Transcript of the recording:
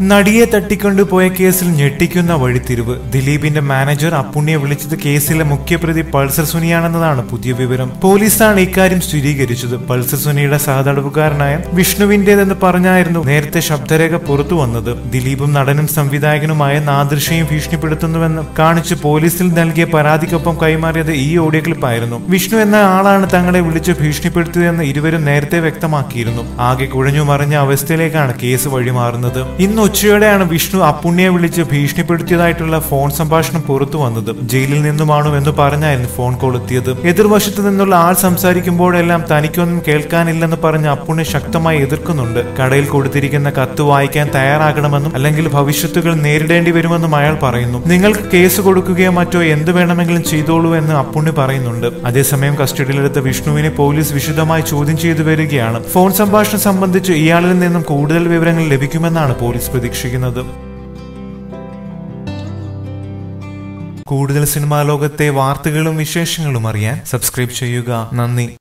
നടിയെ തട്ടിക്കൊണ്ടുപോയ കേസിൽ ഞെട്ടിക്കുന്ന വഴിത്തിരിവ്. ദിലീപിന്റെ മാനേജർ അപ്പുണ്യെ വിളിച്ചത് കേസിലെ മുഖ്യപ്രതി പൾസർ സുനിയാണെന്നതാണ് പുതിയ വിവരം. പോലീസാണ് ഇക്കാര്യം സ്ഥിരീകരിച്ചത്. പൾസർ സുനിയുടെ സഹതടവുകാരനായ വിഷ്ണുവിന്റേതെന്ന് പറഞ്ഞായിരുന്നു നേരത്തെ ശബ്ദരേഖ പുറത്തു വന്നത്. ദിലീപും നടനും സംവിധായകനുമായ നാദൃശയും ഭീഷണിപ്പെടുത്തുന്നുവെന്ന് കാണിച്ച് പോലീസിൽ നൽകിയ പരാതിക്കൊപ്പം കൈമാറിയത് ഈ ഓഡിയോ ക്ലിപ്പായിരുന്നു. വിഷ്ണു എന്ന ആളാണ് തങ്ങളെ വിളിച്ച് ഭീഷണിപ്പെടുത്തിയതെന്ന് ഇരുവരും നേരത്തെ വ്യക്തമാക്കിയിരുന്നു. ആകെ കുഴഞ്ഞു മറിഞ്ഞ അവസ്ഥയിലേക്കാണ് കേസ് വഴിമാറുന്നത്. ഇന്ന് ഉച്ചയോടെയാണ് വിഷ്ണു അപ്പുണ്യെ വിളിച്ച് ഭീഷണിപ്പെടുത്തിയതായിട്ടുള്ള ഫോൺ സംഭാഷണം പുറത്തു വന്നത്. ജയിലിൽ നിന്നുമാണോ എന്ന് പറഞ്ഞായിരുന്നു ഫോൺ കോൾ എത്തിയത്. എതിർവശത്ത് നിന്നുള്ള ആൾ സംസാരിക്കുമ്പോഴെല്ലാം തനിക്കൊന്നും കേൾക്കാനില്ലെന്ന് പറഞ്ഞ് അപ്പുണ്ണി ശക്തമായി എതിർക്കുന്നുണ്ട്. കടയിൽ കൊടുത്തിരിക്കുന്ന കത്ത് വായിക്കാൻ തയ്യാറാകണമെന്നും അല്ലെങ്കിൽ ഭവിഷ്യത്തുകൾ നേരിടേണ്ടി വരുമെന്നും അയാൾ പറയുന്നു. നിങ്ങൾക്ക് കേസ് കൊടുക്കുകയോ മറ്റോ എന്ത് വേണമെങ്കിലും ചെയ്തോളൂ എന്ന് അപ്പുണ്ണി പറയുന്നുണ്ട്. അതേസമയം കസ്റ്റഡിയിലെടുത്ത വിഷ്ണുവിനെ പോലീസ് വിശദമായി ചോദ്യം ചെയ്തു വരികയാണ്. ഫോൺ സംഭാഷണം സംബന്ധിച്ച് ഇയാളിൽ നിന്നും കൂടുതൽ വിവരങ്ങൾ ലഭിക്കുമെന്നാണ് പോലീസ് പ്രതീക്ഷിക്കുന്നത്. കൂടുതൽ സിനിമാ ലോകത്തെ വാർത്തകളും വിശേഷങ്ങളും അറിയാൻ സബ്സ്ക്രൈബ് ചെയ്യുക. നന്ദി.